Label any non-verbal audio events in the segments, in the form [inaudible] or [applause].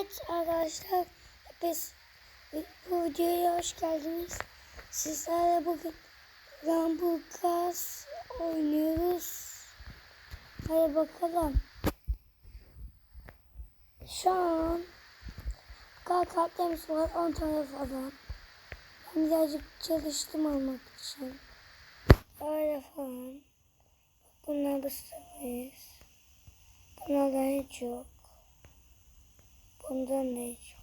Evet arkadaşlar biz bu videoya hoş geldiniz. Sizlerle bugün Rumble Cars oynuyoruz. Hadi bakalım. Şu an kar kartlarımız var 10 tane falan. Ben birazcık çalıştım almak için. Öyle falan. Bunlar basamayız. Bunlardan hiç yok. Bundan da hiç.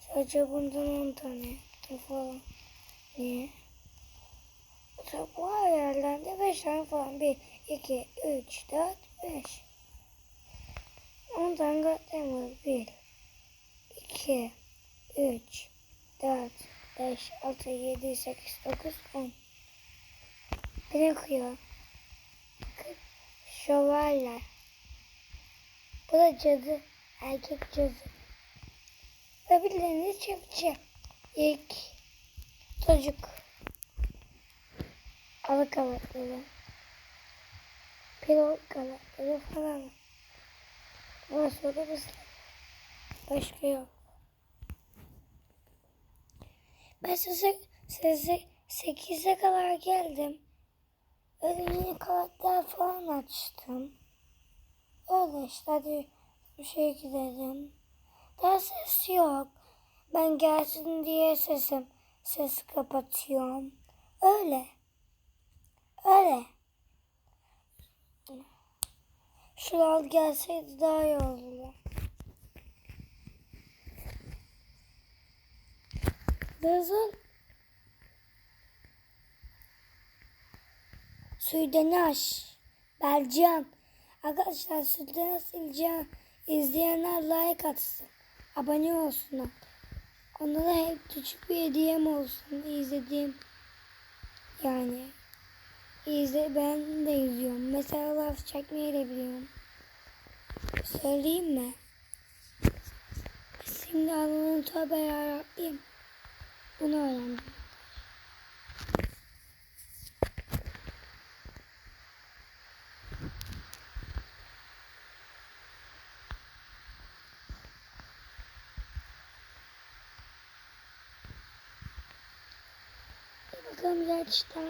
Sadece bundan 10 tane yaptım falan. Niye? Mesela bu ayarlarda 5 tane falan. 1, 2, 3, 4, 5. 10 tane kartlarım var. 1, 2, 3, 4, 5, 6, 7, 8, 9, 10. Ne koyuyor? Şövalye. Bu da cadı. Erkek cadı. Ve birileriniz çiftçi. İlk çocuk. Alık kanatları. Pilot kanatları falan. Ama sonra biz başka yok. Ben size, size 8'e kadar geldim. Öyle yeni karakter falan açtım. Öyle işte hadi bir şey gidelim. Daha ses yok. Ben gelsin diye sesim ses kapatıyorum. Öyle. Öyle. Şural gelseydi daha iyi olurdu. Kızım. Sürdanaş. Belcan. Arkadaşlar izleyen, izleyenler like atsın. Abone olsunlar. Onlara hep küçük bir hediyem olsun. izlediğim. Yani. İzle, ben de izliyorum. Mesela laf çekmeyi de biliyorum. Söyleyeyim mi? Şimdi Allah'ın tövbe yarabbim. Bunu öğrendim. Gerçekten.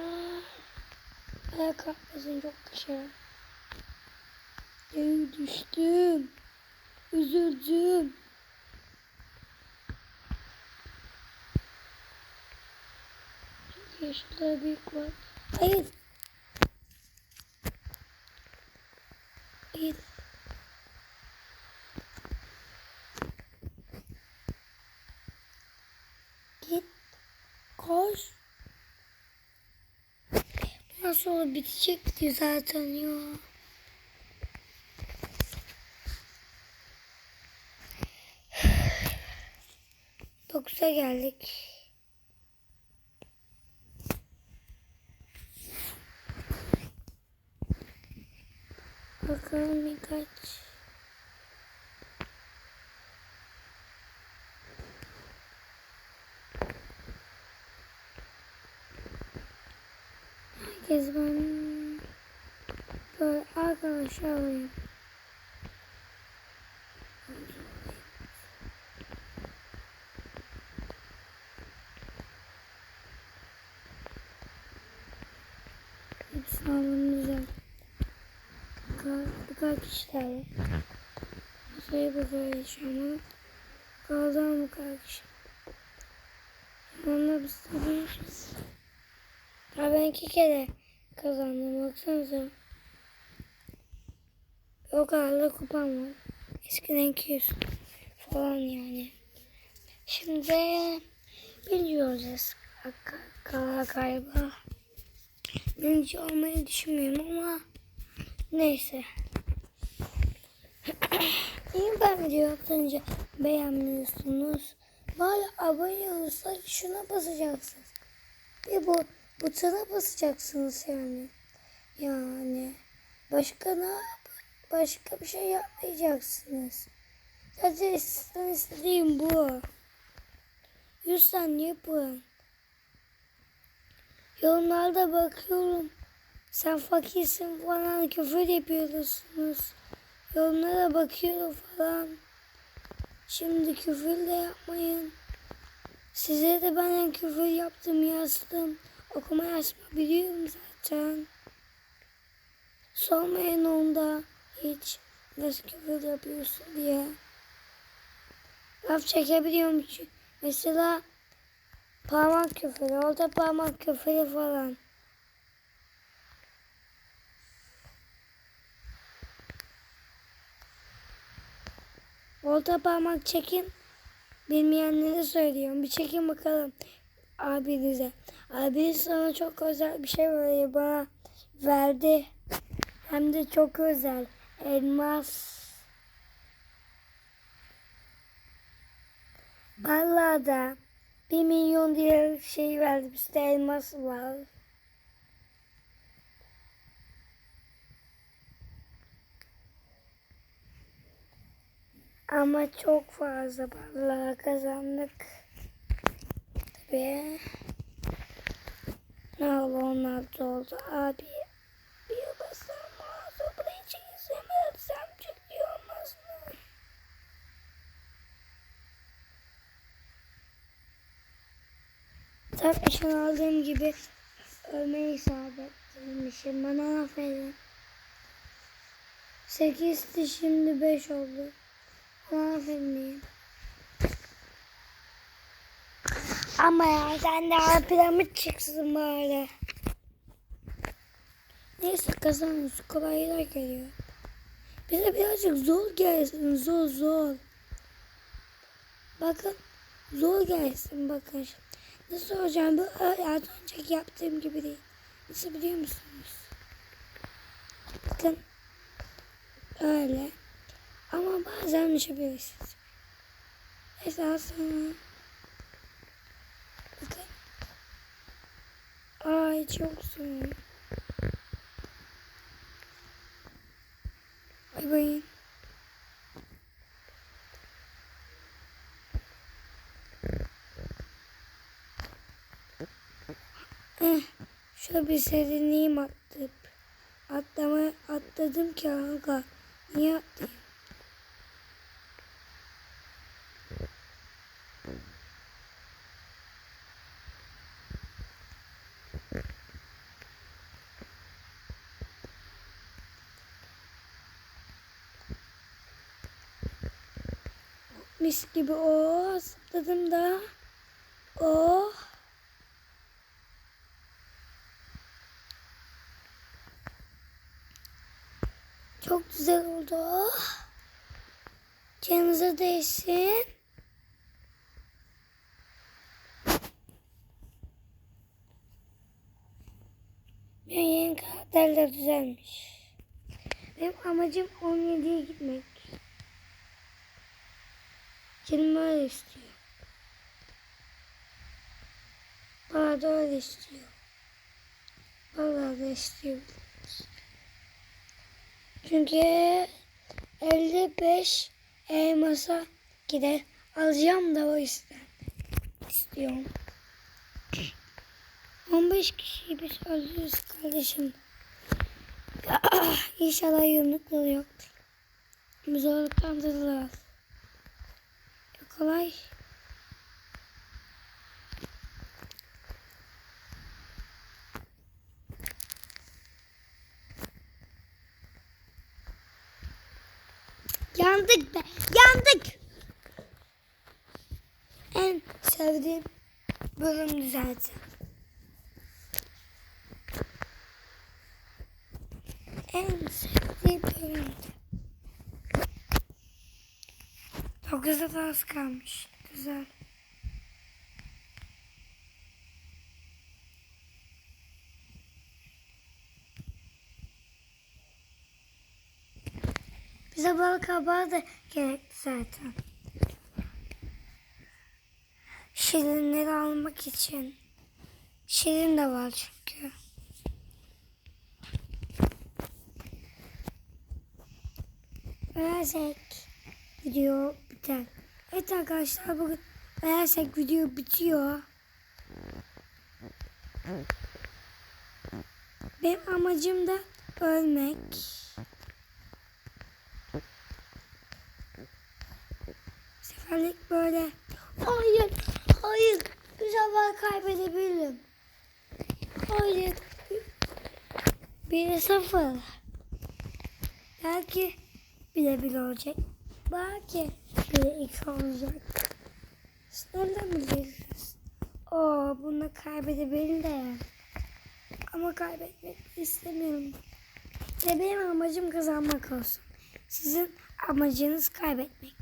Ayak kalkmasın çok dışarı. Ey düştüm. Üzüldüm. Çünkü yaşlılar büyük var. Hayır. Hayır. Git. Koş. Nasıl olur bitecekti zaten ya. [sighs] Dokuz'a geldik. Bakalım birkaç. Herkes ben böyle arkadaşlar alayım. Güzel. Birkaç, kişilerle. Masaya bakıyor yaşamı. Kaldı birkaç kişi. Onunla biz tanıyoruz. Ya ben iki kere kazandım baksanıza. O kadar da kupam var. Eskiden 200 falan yani. Şimdi olacağız galiba. Birinci olmayı düşünmüyorum ama neyse. [clears throat] Niye ben video atınca beğenmiyorsunuz? Bari abone olursa şuna basacaksınız. Bir bu butona basacaksınız yani. Yani başka ne başka bir şey yapmayacaksınız. Sadece sizden istediğim bu. Yüzden yapın. Yorumlarda bakıyorum. Sen fakirsin falan küfür yapıyorsunuz. Yorumlara bakıyorum falan. Şimdi küfür de yapmayın. Size de ben küfür yaptım yazdım. Okuma yazma biliyorum zaten. Sormayın onda hiç nasıl küfür yapıyorsun diye. Laf çekebiliyorum çünkü. Mesela parmak küfürü, orada parmak küfürü falan. Orta parmak çekin. Bilmeyenlere söylüyorum. Bir çekin bakalım abinize. Abiniz sana çok özel bir şey böyle bana verdi. Hem de çok özel. Elmas. Vallahi da bir milyon diye şey verdi. Bizde elmas var. Ama çok fazla vallahi kazandık. Tabii. Ne onlar da oldu. Abi bir basam mağaza burayı çekilsem çıkıyor olmaz mı? Tabii şunu aldığım gibi ölmeyi isabetlemişim. Bana aferin. Sekizdi şimdi beş oldu. Aferin. Ama ya sen de piramit çıksın bari. Neyse kazanırız. Kolaylar geliyor. Bize birazcık zor gelsin. Zor zor. Bakın. Zor gelsin bakın. Nasıl hocam bu az önceki yaptığım gibi değil. Nasıl biliyor musunuz? Bakın. Öyle. Ama bazen düşebilirsiniz. Esasında bakın. Ay çok zor. Bay bay. Eh, şöyle bir serinleyeyim attıp. Atlama, atladım ki kanka. Niye atlayayım? Mis gibi o zıpladım da. Oh. Çok güzel oldu. Canınıza değsin. Benim yeni karakterler düzelmiş. Benim amacım 17'ye gitmek. Canım öyle istiyor. Bana da öyle istiyor. Vallahi da istiyor. Çünkü 55 elmasa gider. Alacağım da o yüzden istiyorum. 15 kişiyi biz öldürürüz kardeşim. [clears throat] İnşallah yumrukları yoktur. Zorluklandırırlar. Kolay. Yandık be. Yandık. En sevdiğim bölümdü zaten. En sevdiğim bölümdü. Dokuzda da az kalmış. Güzel. Bize bal kabağı da gerekli zaten. Şirinleri almak için. Şirin de var çünkü. Versek video biter. Evet arkadaşlar bugün versek video bitiyor. Benim amacım da ölmek. Terlik böyle. Hayır. Hayır. Bu sefer kaybedebilirim. Hayır. Bir sıfır. Belki bile bile olacak. Belki bile x olacak. Siz nereden bilirsiniz? Oo, bunu kaybedebilirim. Ama kaybetmek istemiyorum. Ve benim amacım kazanmak olsun. Sizin amacınız kaybetmek.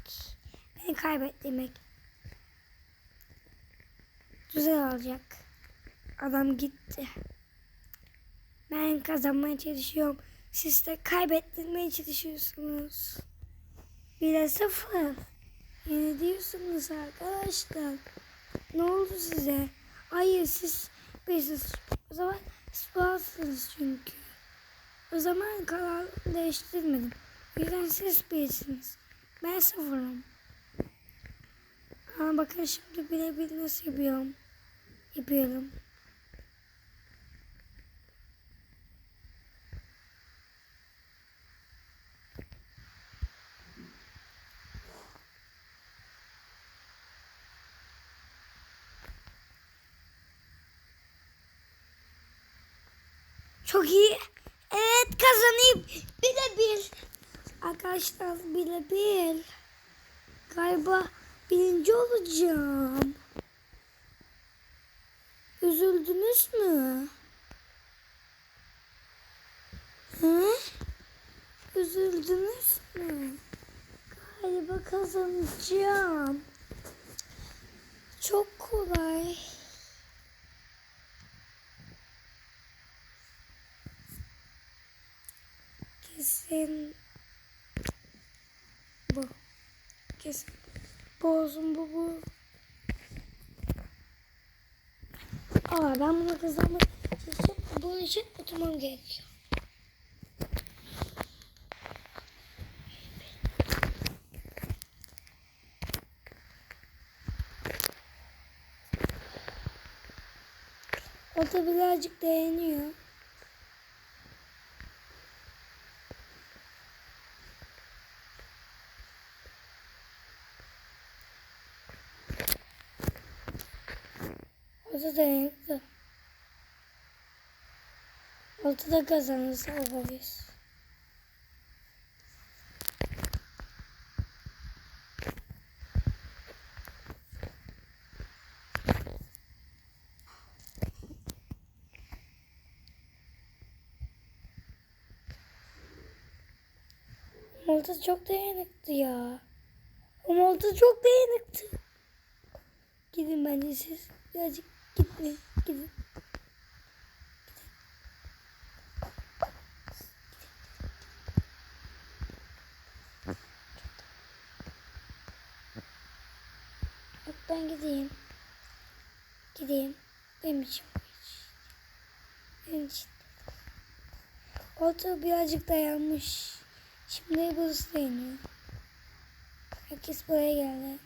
Beni kaybettirmek. Güzel olacak. Adam gitti. Ben kazanmaya çalışıyorum. Siz de kaybettirmeye çalışıyorsunuz. Bire sıfır. Yine diyorsunuz arkadaşlar. Ne oldu size? Hayır siz biziz. O zaman sparsınız çünkü. O zaman karar değiştirmedim. O siz birisiniz. Ben sıfırım. Ama bakın şimdi birebir nasıl yapıyorum. Yapıyorum. Çok iyi. Evet kazanayım. Bile bir. Arkadaşlar bile bir. Galiba birinci olacağım. Üzüldünüz mü? Hı? Üzüldünüz mü? Galiba kazanacağım. Çok kolay. Kesin bu. Kesin. Bu olsun bu bu. Aa ben bunu kazanmak için bunun için oturmam gerekiyor. O da birazcık dayanıyor. O da dayanıklı. Ortada kazanırsa alırız. Malta çok dayanıklı ya. O Malta çok dayanıklı. Gidin bence siz. Birazcık Gidin. Yok ben gideyim. Gideyim. Benim için. Benim için. Olta birazcık dayanmış. Şimdi burası dayanıyor. Herkes buraya geldi.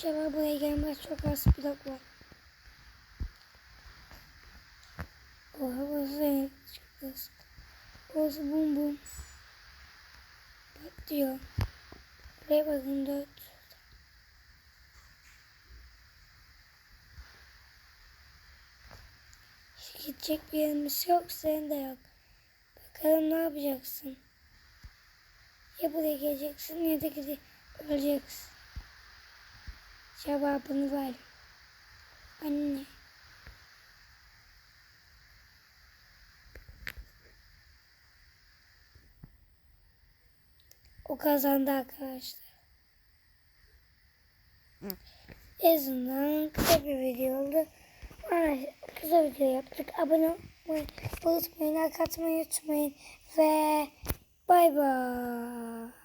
İnşallah buraya gelmez. Çok az blok var. Oha burası çıkıyoruz. Burası bum bum. Bak diyor. Buraya bakın dört. Gidecek bir yerimiz yok. Senin de yok. Bakalım ne yapacaksın? Ya buraya geleceksin ya da gidip öleceksin. Cevabını ver. Anne. O kazandı arkadaşlar. En azından kısa bir video oldu. Maalesef kısa video yaptık. Abone olmayı unutmayın. Like atmayı unutmayın. Ve bay bay.